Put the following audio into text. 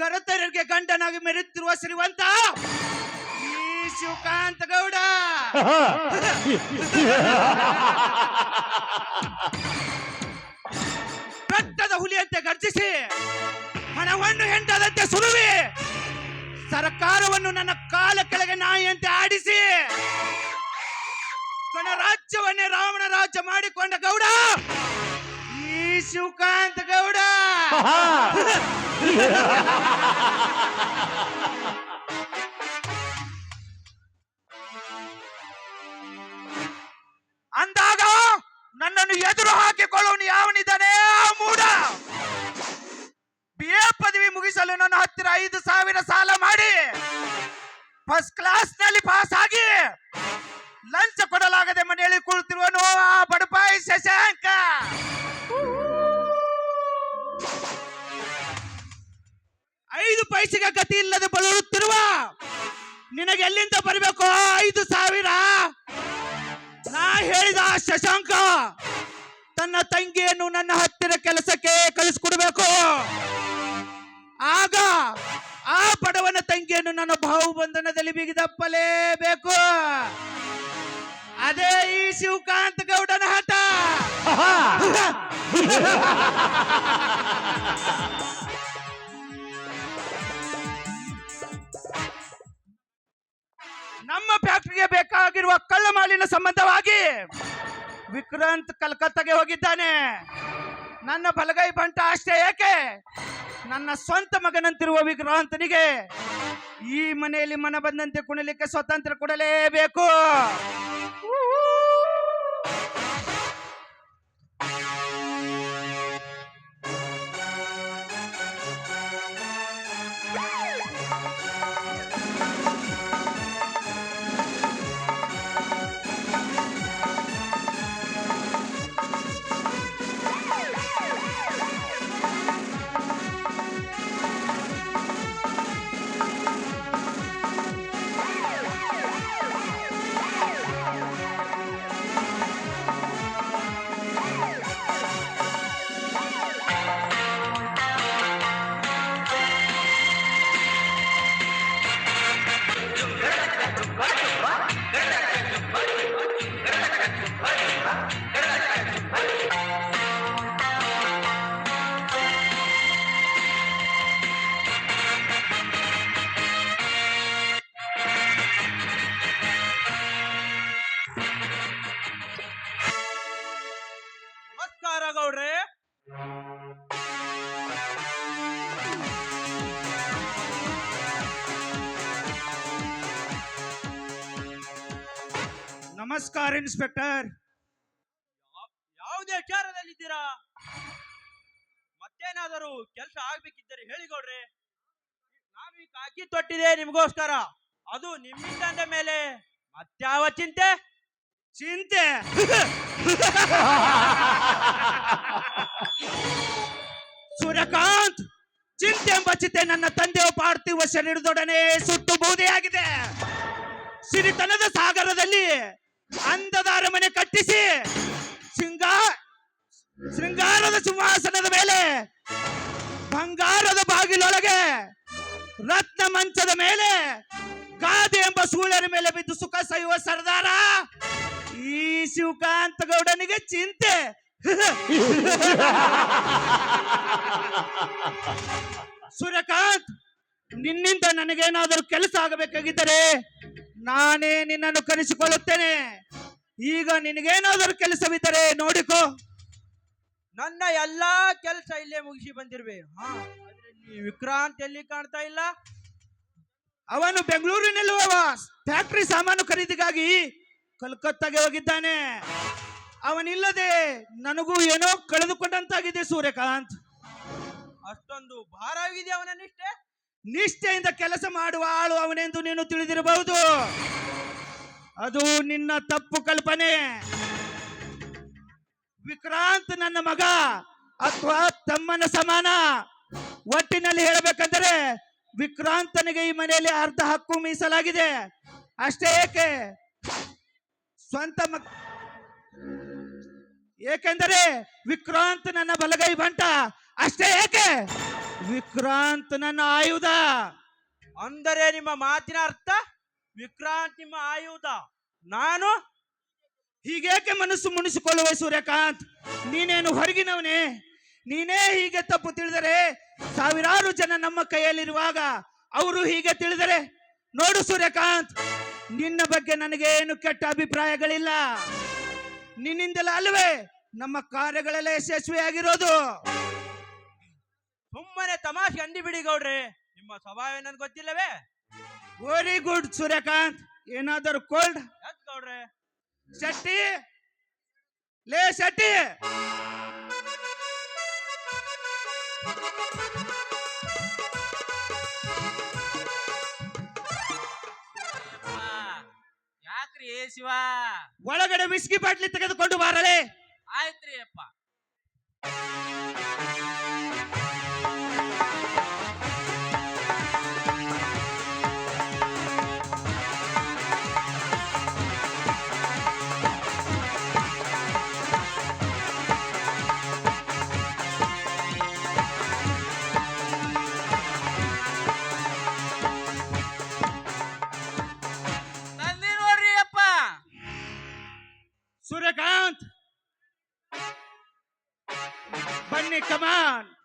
ಗರತರಿಗೆ ಗಂಡನಾಗಿ ಮೆರೆಯುತ್ತಿರುವ ಶ್ರೀವಂತ ಶಿವಕಾಂತ ಗೌಡ ಬೆಟ್ಟದ ಹುಲಿಯಂತೆ ಗರ್ಜಿಸಿ, ಹಣವನ್ನು ಹೆಂಡದಂತೆ ಸುರುವಿ, ಸರ್ಕಾರವನ್ನು ನನ್ನ ಕಾಲ ಕೆಳಗೆ ನಾಯಿಯಂತೆ ಆಡಿಸಿ, ಗಣರಾಜ್ಯವನ್ನೇ ರಾವಣ ರಾಜ್ಯ ಮಾಡಿಕೊಂಡ ಗೌಡ ಈ ಶಿವಕಾಂತ ಗೌಡ ಅಂದಾಗ ನನ್ನನ್ನು ಎದುರು ಹಾಕಿಕೊಳ್ಳೋನು ಯಾವನಿದ್ದಾನೆ? ಮೂಡ. ಬಿ ಎ ಪದವಿ ಮುಗಿಸಲು ನನ್ನ ಹತ್ತಿರ ಐದು ಸಾವಿರ ಸಾಲ ಮಾಡಿ. ಫಸ್ಟ್ ಕ್ಲಾಸ್ನಲ್ಲಿ ಪಾಸ್ ಆಗಿ ಲಂಚ ಕೊಡಲಾಗದೆ ಮನೆಯಲ್ಲಿ ಕುಳಿತಿರುವನು ಆ ಬಡಪಾಯಿ ಶಶಾಂಕ. ಐದು ಪೈಸೆಗೆ ಗತಿ ಇಲ್ಲದೆ ಬಳಲುತ್ತಿರುವ ನಿನಗೆ ಎಲ್ಲಿಂದ ಬರಬೇಕು? ಐದು ಸಾವಿರ. ನಾ ಹೇಳಿದ ಶಶಾಂಕ ತನ್ನ ತಂಗಿಯನ್ನು ನನ್ನ ಹತ್ತಿರ ಕೆಲಸಕ್ಕೆ ಕಳಿಸ್ಕೊಡ್ಬೇಕು. ಆಗ ಆ ಬಡವನ ತಂಗಿಯನ್ನು ನನ್ನ ಬಾಹುಬಂಧನದಲ್ಲಿ ಬಿಗಿದಪ್ಪಲೇಬೇಕು. ಅದೇ ಈ ಶಿವಕಾಂತ ಗೌಡನ ಹಠ. ಫ್ಯಾಕ್ಟರಿಗೆ ಕಳ್ಳಮಾಲಿನ ಕಳ್ಳ ಮಾಲಿನ ಸಂಬಂಧವಾಗಿ ವಿಕ್ರಾಂತ್ ಕಲ್ಕತ್ತಾಗೆ ಹೋಗಿದ್ದಾನೆ. ನನ್ನ ಬಲಗೈ ಬಂಟ ಅಷ್ಟೇ ಏಕೆ? ನನ್ನ ಸ್ವಂತ ಮಗನಂತಿರುವ ವಿಕ್ರಾಂತನಿಗೆ ಈ ಮನೆಯಲ್ಲಿ ಮನ ಬಂದಂತೆ ಕುಣಿಲಿಕ್ಕೆ ಸ್ವಾತಂತ್ರ್ಯ ಕೊಡಲೇಬೇಕು. ನಮಸ್ಕಾರ ಇನ್ಸ್ಪೆಕ್ಟರ್. ಯಾವುದೇ ವಿಚಾರದಲ್ಲಿದ್ದೀರಾ? ಮತ್ತೇನಾದರೂ ಕೆಲಸ ಆಗ್ಬೇಕಿದ್ದರೆ ಹೇಳಿಕೊಡ್ರಿ ನಾನು ಈ ಕಾಕಿ ತೊಟ್ಟಿದೆ ನಿಮಗೋಸ್ಕರ. ಅದು ನಿಮ್ಮಿಂದ ಅಂದ ಮೇಲೆ ಮತ್ಯಾವ ಚಿಂತೆ? ಚಿಂತೆ. ಸೂರ್ಯಕಾಂತ್ ಚಿಂತೆ ಎಂಬ ಚಿಂತೆ ನನ್ನ ತಂದೆಯ ಪಾರ್ಥಿವ ಶರೀರದೊಡನೆ ಸುಟ್ಟು ಬೂದಿಯಾಗಿದೆ ಸಿರಿತನದ ಸಾಗರದಲ್ಲಿ ಅಂದದ ಅರಮನೆ ಕಟ್ಟಿಸಿ ಶೃಂಗಾ ಶೃಂಗಾರದ ಸಿಂಹಾಸನದ ಮೇಲೆ, ಬಂಗಾರದ ಬಾಗಿಲೊಳಗೆ, ರತ್ನ ಮಂಚದ ಮೇಲೆ, ಗಾದೆ ಎಂಬ ಸೂಳ್ಯರ ಮೇಲೆ ಬಿದ್ದು ಸುಖ ಸೈವ ಸರ್ದಾರ ಈ ಶಿವಕಾಂತ ಗೌಡನಿಗೆ ಚಿಂತೆ. ಸೂರ್ಯಕಾಂತ್ ನಿನ್ನಿಂದ ನನಗೇನಾದರೂ ಕೆಲಸ ಆಗಬೇಕಾಗಿದ್ದರೆ ನಾನೇ ನಿನ್ನನ್ನು ಕರೆಸಿಕೊಳ್ಳುತ್ತೇನೆ. ಈಗ ನಿನಗೇನಾದರೂ ಕೆಲಸವಿದ್ದರೆ ನೋಡಿಕೋ. ನನ್ನ ಎಲ್ಲಾ ಕೆಲಸ ಇಲ್ಲೇ ಮುಗಿಸಿ ಬಂದಿರ್ಬೇ ಹಾ ಆದ್ರೆ ಈ ವಿಕ್ರಾಂತ್ ಎಲ್ಲಿ ಕಾಣ್ತಾ ಇಲ್ಲ? ಅವನು ಬೆಂಗಳೂರಿನಲ್ಲಿ ಫ್ಯಾಕ್ಟರಿ ಸಾಮಾನು ಖರೀದಿಗಾಗಿ ಕಲ್ಕತ್ತಾಗೆ ಹೋಗಿದ್ದಾನೆ. ಅವನಿಲ್ಲದೆ ನನಗೂ ಏನೋ ಕಳೆದುಕೊಂಡಂತಾಗಿದೆ ಸೂರ್ಯಕಾಂತ್. ಅಷ್ಟೊಂದು ಭಾರ ಆಗಿದೆ ಅವನ ನಿಷ್ಠೆ? ನಿಷ್ಠೆಯಿಂದ ಕೆಲಸ ಮಾಡುವ ಆಳು ಅವನೆಂದು ನೀನು ತಿಳಿದಿರಬಹುದು. ಅದು ನಿನ್ನ ತಪ್ಪು ಕಲ್ಪನೆ. ವಿಕ್ರಾಂತ್ ನನ್ನ ಮಗ ಅಥವಾ ತಮ್ಮನ ಸಮಾನ. ಒಟ್ಟಿನಲ್ಲಿ ಹೇಳಬೇಕಂದರೆ ವಿಕ್ರಾಂತನಿಗೆ ಈ ಮನೆಯಲ್ಲಿ ಅರ್ಧ ಹಕ್ಕು ಮೀಸಲಾಗಿದೆ. ಅಷ್ಟೇ ಏಕೆ? ಸ್ವಂತ ಮಕ್ ಏಕೆಂದರೆ ವಿಕ್ರಾಂತ್ ನನ್ನ ಬಲಗೈ ಬಂಟ. ಅಷ್ಟೇ ಏಕೆ? ವಿಕ್ರಾಂತ್ ನನ್ನ ಆಯುಧ. ಅಂದರೆ ನಿಮ್ಮ ಮಾತಿನ ಅರ್ಥ? ವಿಕ್ರಾಂತ್ ನಿಮ್ಮ ಆಯುಧ. ನಾನು? ಹೀಗೇಕೆ ಮನಸ್ಸು ಮುನಿಸಿಕೊಳ್ಳುವ ಸೂರ್ಯಕಾಂತ್? ನೀನೇನು ಹೊರಗಿನವನೇ? ನೀನೇ ಹೀಗೆ ತಪ್ಪು ತಿಳಿದರೆ ಸಾವಿರಾರು ಜನ ನಮ್ಮ ಕೈಯಲ್ಲಿರುವಾಗ ಅವರು ಹೀಗೆ ತಿಳಿದರೆ? ನೋಡು ಸೂರ್ಯಕಾಂತ್ ನಿನ್ನ ಬಗ್ಗೆ ನನಗೆ ಏನು ಕೆಟ್ಟ ಅಭಿಪ್ರಾಯಗಳಿಲ್ಲ. ನಿನ್ನಿಂದಲೇ ಅಲ್ವೇ ನಮ್ಮ ಕಾರ್ಯಗಳೆಲ್ಲ ಯಶಸ್ವಿಯಾಗಿರೋದು. ಸುಮ್ಮನೆ ತಮಾಷೆ ಅಂಡಿ ಬಿಡಿ ಗೌಡ್ರಿ. ನಿಮ್ಮ ಸ್ವಭಾವ ನನ್ಗೆ ಗೊತ್ತಿಲ್ಲವೇ? ವೆರಿ ಗುಡ್ ಸೂರ್ಯಕಾಂತ್ ಏನಾದರೂ ಕೋಲ್ಡ್ ಗೌಡ್ರಿ ಗೌಡ್ರೆ? ಶೆಟ್ಟಿ! ಲೇ ಶೆಟ್ಟಿ! ಯಾಕ್ರಿ ಶಿವ? ಒಳಗಡೆ ವಿಸ್ಕಿ ಬಾಟ್ಲಿ ತೆಗೆದುಕೊಂಡು ಬಾರಲೆ? ಆಯ್ತ್ರಿ ಅಪ್ಪ. come on.